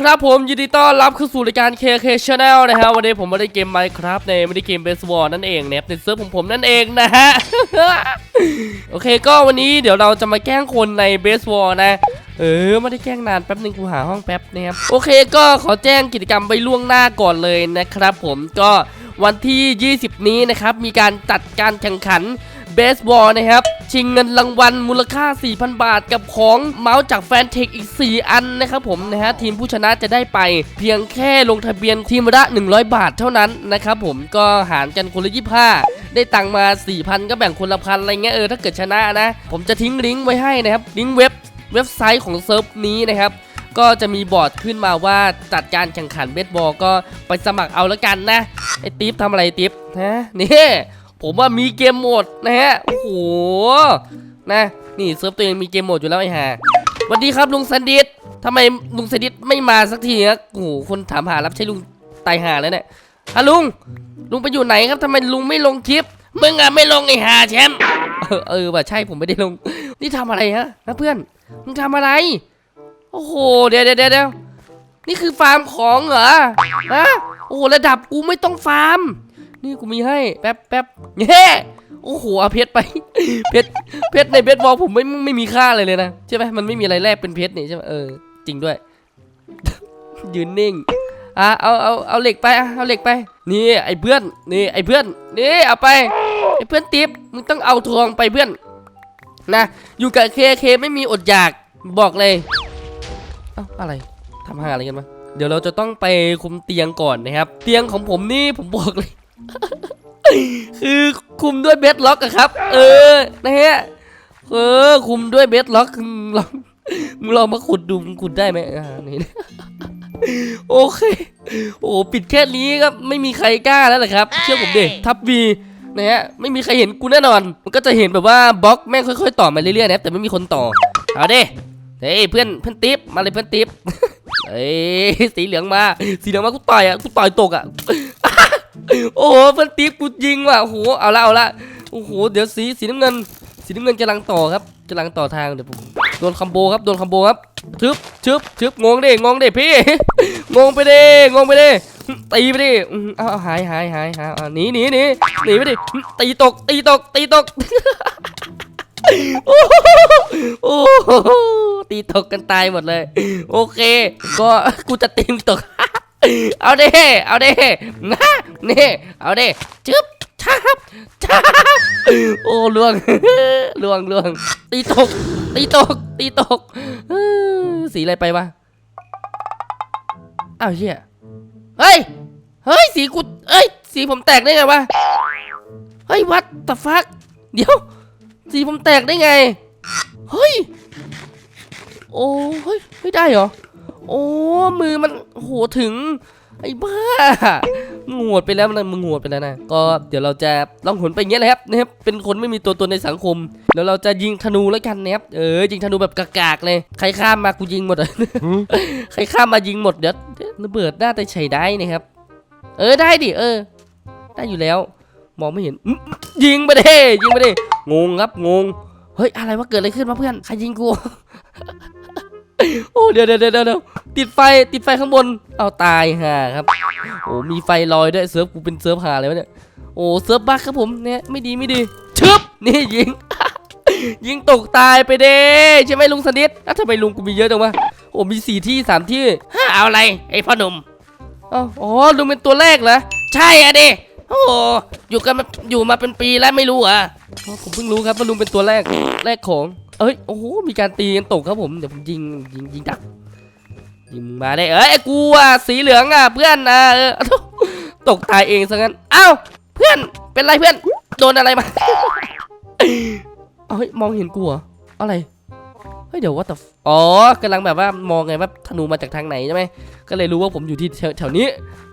ครับผมยินดีต้อนรับเข้าสู่รายการ KK Channel นะฮะวันนี้ผมมาได้เกม Minecraft ในไม่ได้เกม Base War นั่นเองเนะครับในเซิร์ฟของผมนั่นเองนะฮะ โอเคก็วันนี้เดี๋ยวเราจะมาแกล้งคนใน Base War นะ เออไม่ได้แกล้งนานแป๊บหนึ่งกูหาห้องแป๊บนะครับโอเคก็ขอแจ้งกิจกรรมไปล่วงหน้าก่อนเลยนะครับ ผมก็วันที่ 20 นี้นะครับมีการจัดการแข่งขัน เบสบอลนะครับ ชิงเงินรางวัลมูลค่า 4,000 บาท กับของเมาส์จากแฟนเทคอีก 4 อันนะครับผมนะฮะทีมผู้ชนะจะได้ไป เพียงแค่ลงทะเบียนทีมละ 100 บาทเท่านั้นนะครับผมก็หารกันคนละ25ได้ตังมา 4,000 ก็แบ่งคนละพันอะไรเงี้ยเออถ้าเกิดชนะนะ ผมจะทิ้งลิงก์ไว้ให้นะครับลิงก์เว็บเว็บไซต์ของเซิร์ฟนี้นะครับก็จะมีบอร์ดขึ้นมาว่าจัดการแข่งขันเบสบอลก็ไปสมัครเอาแล้วกันนะไอ้ติ๊บทำอะไรติ๊บนะนี่ ผมว่ามีเกมโหมดนะฮะ โอ้โห นะ นี่เซิร์ฟตัวเองมีเกมโหมดอยู่แล้วไอ้ห่าสวัสดีครับลุงสันดิษทำไมลุงสันดิษไม่มาสักทีนะโอ้โห คนถามหารับใช่ลุงตายหาแล้วเนี่ยฮะลุง ลุงไปอยู่ไหนครับทำไมลุงไม่ลงคลิป มึงอะไม่ลงไอ้ห่าแชมป์เออว่ะใช่ผมไม่ได้ลง นี่ทำอะไรฮะนะเพื่อน มึงทำอะไร โอ้โห เดี๋ยวเดี๋ยวเดี๋ยวนี่คือฟาร์มของเหรอ ฮะ โอ้โหระดับกูไม่ต้องฟาร์ม นี่กูมีให้ แป๊บแป๊บเย้โอ้โหเอาเพชรไป เพชร เพชรในเบสบอลผมไม่ไม่มีค่าอะไรเลยนะ ใช่ไหมมันไม่มีอะไรแลกเป็นเพชรนี่ใช่ไหมเออ จริงด้วย ยืนนิ่ง อะ เอา เอา เอาเหล็กไปเอาเหล็กไป นี่ไอ้เพื่อน นี่ไอ้เพื่อน นี่เอาไป ไอ้เพื่อนติ๊บ มึงต้องเอาทองไปเพื่อน นะ อยู่กับเคเคไม่มีอดอยาก บอกเลย เอ้าอะไรทำหาอะไรกันมาเดี๋ยวเราจะต้องไปคุมเตียงก่อนนะครับ เตียงของผมนี่ผมบอกเลย คือคุมด้วยเบสล็อกอะครับ เออนะฮะเออ คุมด้วยเบสล็อกมึงลองมึงลองมาขุดดูมึงขุดได้ไหมอ่านี่โอเค โอ้ปิดแค่นี้ครับไม่มีใครกล้าแล้วแหละครับ เชื่อผมดิทับวีนะฮะไม่มีใครเห็นกูแน่นอน มันก็จะเห็นแบบว่าบล็อกแม่งค่อยๆ ต่อมาเรื่อยๆนะแต่ไม่มีคนต่อเอาดิเฮ้ยเพื่อนเพื่อนติ๊บมาเลยเพื่อนติ๊บเฮ้ยสีเหลืองมา สีเหลืองมากูต่อยอะกูต่อยตกอะ โอ้โหเพื่อนติ๊บกูยิงว่ะโอ้โหเอาละเอาละโอ้โหเดี๋ยวสีสีน้ำเงิน สีน้ำเงินกำลังต่อครับกำลังต่อทางเดี๋ยวผมโดนคัมโบครับโดนคัมโบครับชึบชึบชึบงงดิงงดิพี่งงไปดิงงไปดิตีไปดิอืมเอาเอาหายหายหายหายหนีหนีหนีหนีไปดิตีตกตีตกตีตกโอ้โหตีตกกันตายหมดเลย โอเค ก็กูจะตีมตก เอาเด้เอาเด้นะนี่เอาเด้จึ๊บชับชับโอ้ลวงลวงลวงตีตก ตีตก ตีตกสีอะไรไปวะอ้าวเฮียเฮ้ยเฮ้ยสีกูเอ้ยสีผมแตกได้ไงวะเฮ้ยวัดต e ฟักเดี๋ยว สีผมแตกได้ไงเฮ้ยโอ้เฮ้ยไม่ได้เหรอโอ้มือมัน โหถึงไอ้บ้ามึงโหวดไปแล้วนะมึงโหวดไปแล้วนะ ก็เดี๋ยวเราจะล่องหนไปอย่างเงี้ยแหละครับนะครับ เป็นคนไม่มีตัวตนในสังคม แล้วเราจะยิงธนูแล้วกันนะครับ เออ ยิงธนูแบบกากๆเลย ใครข้ามมากูยิงหมดอะใครข้ามมายิงหมดเดี๋ยวเดี๋ยวระเบิดน่าจะใช้ได้นะครับ เออได้ดิเออ ได้อยู่แล้ว มองไม่เห็นอื้อยิงไปเด้ยิงไปเด้งงครับงง เฮ้ยอะไรวะเกิดอะไรขึ้นวะเพื่อน ใครยิงกู โอ้เดี๋ยวเดี๋ยวเดี๋ยวเดี๋ยวติดไฟติดไฟข้างบน เอาตายห่าครับ โอ้มีไฟลอยด้วยเซิร์ฟกูเป็นเซิร์ฟหาเลยวะเนี่ย โอ้เซิร์ฟบักครับผมเนี่ยไม่ดีไม่ดีชึบนี่ยิง ยิงตกตายไปเด้ใช่ไหมลุงสนิทอะทำไมลุงกูมีเยอะจังวะโอ้มีสี่ที่สามที่ฮะเอาอะไรไอ้พ่อหนุ่มอ๋อลุงเป็นตัวแรกเหรอใช่อะดิโอ้อยู่กันอยู่มาเป็นปีแล้วไม่รู้อะอ๋อผมเพิ่งรู้ครับว่าลุงเป็นตัวแรกแรกของ เอ้ยโอ้โหมีการตีกันตกครับผมเดี๋ยวผมยิงยิงยิงดักยิงมาได้เอ้ยกูอะสีเหลืองอะเพื่อนอะเออตกตายเองซะงั้นเอ้าเพื่อนเป็นไรเพื่อนโดนอะไรมาเอ้ยมองเห็นกูเหรออะไรเฮ้ยเดี๋ยวว่าแต่อ๋อกำลังแบบว่ามองไงว่าธนูมาจากทางไหนใช่ไหมก็เลยรู้ว่าผมอยู่ที่แถวแถวนี้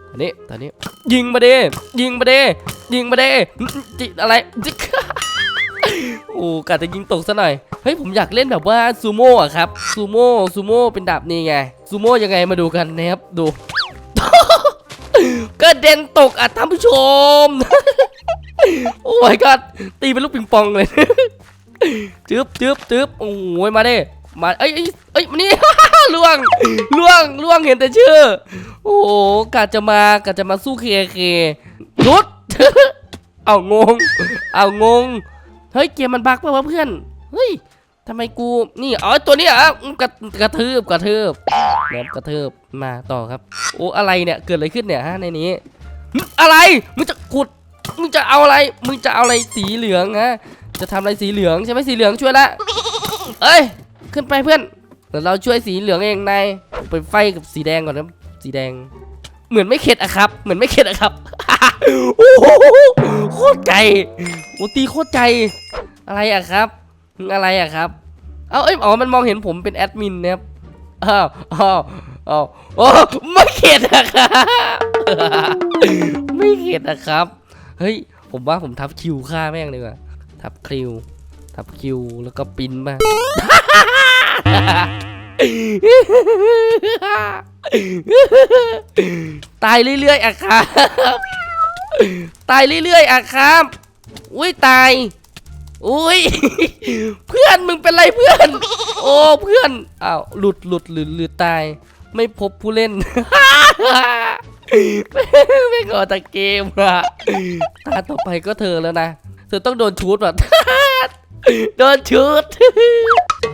แถวนี้ตอนนี้ ยิงมาเด้ยิงมาเด้ยิงมาเด้จิอะไรโอ้กะจะยิงตกซะหน่อย เฮ้ยผมอยากเล่นแบบว่าซูโม่อะครับซูโม่ซูโม่เป็นดาบนี่ไงซูโม่ยังไงมาดูกันนะครับดูก็เด่นตกอะท่านผู้ชม โอ้ยก็ตีเป็นลูกปิงปองเลยจึ๊บจึ๊บจึ๊บโอ้ยมาเด้มาเอ้ยเอ้ยเอ้ยมานี่ล่วงล่วงล่วงเห็นแต่ชื่อ โอ้โหกะจะมากะจะมาสู้เคเคหยุดเอางง เอางง เฮ้ยเกมมันบักป่าวะเพื่อน เฮ้ย ทำไมกู นี่อ๋อตัวนี้อะกระกระทืบกระทืบแบบกระทืบมาต่อครับ โอ้อะไรเนี่ยเกิดอะไรขึ้นเนี่ยฮะในนี้ อะไรมึงจะขุดมึงจะเอาอะไรมึงจะเอาอะไรสีเหลืองฮะจะทำอะไรสีเหลืองใช่ไหมสีเหลืองช่วยละเอ้ยขึ้นไปเพื่อนเดี๋ยวเราช่วยสีเหลืองเองนายไปไฟกับสีแดงก่อนนะสีแดง เหมือนไม่เข็ดอะครับ เหมือนไม่เข็ดอะครับโอ้โหโคตรไกลโอ้ตีโคตรไกลอะไรอะครับ อะไรอะครับ เอาเอ้ยอ๋อมันมองเห็นผมเป็นแอดมินนะครับอ้าวอ้าวอ้าวโอ้ไม่เข็ดอะครับไม่เข็ดอะครับ เฮ้ย ผมว่าผมทับคิวฆ่าแม่งเลยว่ะทับคิว ทับคิวแล้วก็ปินมาตายเรื่อยๆอะครับ ตายเรื่อยๆอะครับ อุ้ยตาย อุ้ย เพื่อนมึงเป็นไรเพื่อน โอ้เพื่อนอ้าวหลุดหลุดหรือหรือตาย ไม่พบผู้เล่น ไม่ขอตะเกมอะตาต่อไปก็เธอแล้วนะ เธอต้องโดนชูดแบบโดนชูด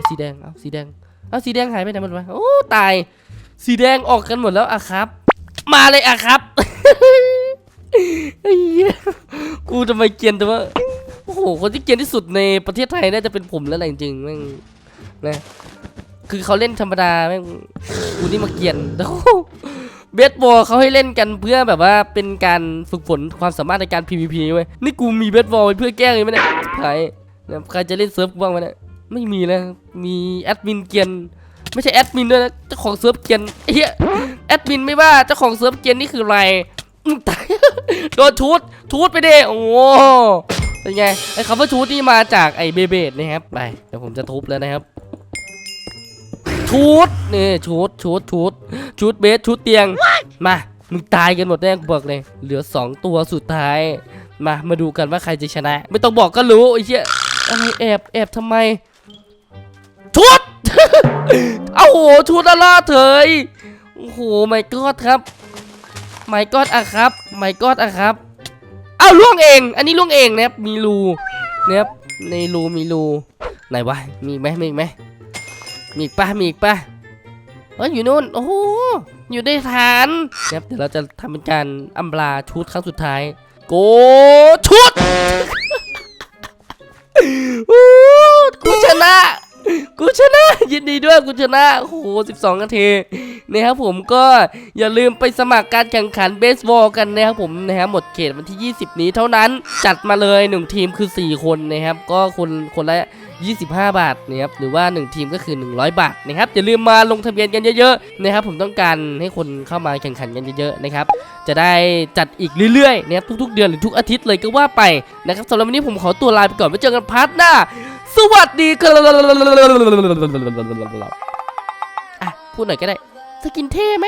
สีแดง เอาสีแดง เอาสีแดงหายไปไหนหมดวะโอ้ตาย สีแดงออกกันหมดแล้วอะครับ มาเลยอะครับไอ้เหี้ยกูทำไมเกียนแต่ว่า อ้โหคนที่เกียนที่สุดในประเทศไทยน่าจะเป็นผมแล้วแหละจริงๆแม่งนะคือเขาเล่นธรรมดาแม่งกูนี่มาเกียนแล้วเบสบอลเขาให้เล่นกันเพื่อแบบว่าเป็นการฝึกฝนความสามารถในการ PVP เว้ยนี่กูมีเบสบอลไว้เพื่อแกล้งเลยไหมเนี่ยใครใครจะเล่นเซิร์ฟกูบ้างวะเนี่ยไม่มีแล้วมีแอดมินเกียนไม่ใช่แอดมินด้วยนะเจ้าของเซิร์ฟเกียนเหี้ยแอดมินไม่ว่าเจ้าของเซิร์ฟเกียนนี่คืออะไรตายโดนชูดชูดไปเด้โอ้โห เป็นไงไอ้คำว่าชูดนี่มาจากไอ้เบเบดนะครับไปเดี๋ยวผมจะทุบแล้วนะครับชูดนี่ชูดชูดชูดชูดเบสชูดเตียงมามึงตายกันหมดแน่กูบอกเลยเหลือสองตัวสุดท้าย มามาดูกันว่าใครจะชนะ ไม่ต้องบอกก็รู้ไอ้เหี้ยอะไรแอบแอบทำไมชุดเอาโหชุดอะล่าเถยโอ้โหไม่กอดครับไม่กอดอะครับไม่กอดอะครับเอาล่วงเอง อันนี้ล่วงเองนะครับมีรูนะครับในรูมีรูไหนวะมีไหมมีไหมมีอีกปะมีอีกปะเฮ้ยอยู่นู่นโอ้โหอยู่ในฐานนะครับเดี๋ยวเราจะทำเป็นการอำลาชุดครั้งสุดท้าย โกชุดกูชนะ กูชนะ ยินดีด้วยกูชนะโอ้โห12 นาทีนะครับผมก็อย่าลืมไปสมัครการแข่งขันเบสบอลกันนะครับผมนะครับหมดเขตวันที่ 20 นี้เท่านั้นจัดมาเลย 1 ทีมคือ 4 คนนะครับ ก็คนคนละ25 บาทนะครับหรือว่า 1 ทีมก็คือ 100 บาทนะครับอย่าลืมมาลงทะเบียนกันเยอะๆนะครับผมต้องการให้คนเข้ามาแข่งขันกันเยอะๆนะครับจะได้จัดอีกเรื่อยๆนะครับทุกๆ เดือนหรือทุกอาทิตย์เลยก็ว่าไปนะครับสำหรับวันนี้ผมขอตัวลาไปก่อนไว้เจอกันพาร์ทหน้า สวัสดีครับอะพูดหน่อยก็ได้สกินเท่ไหม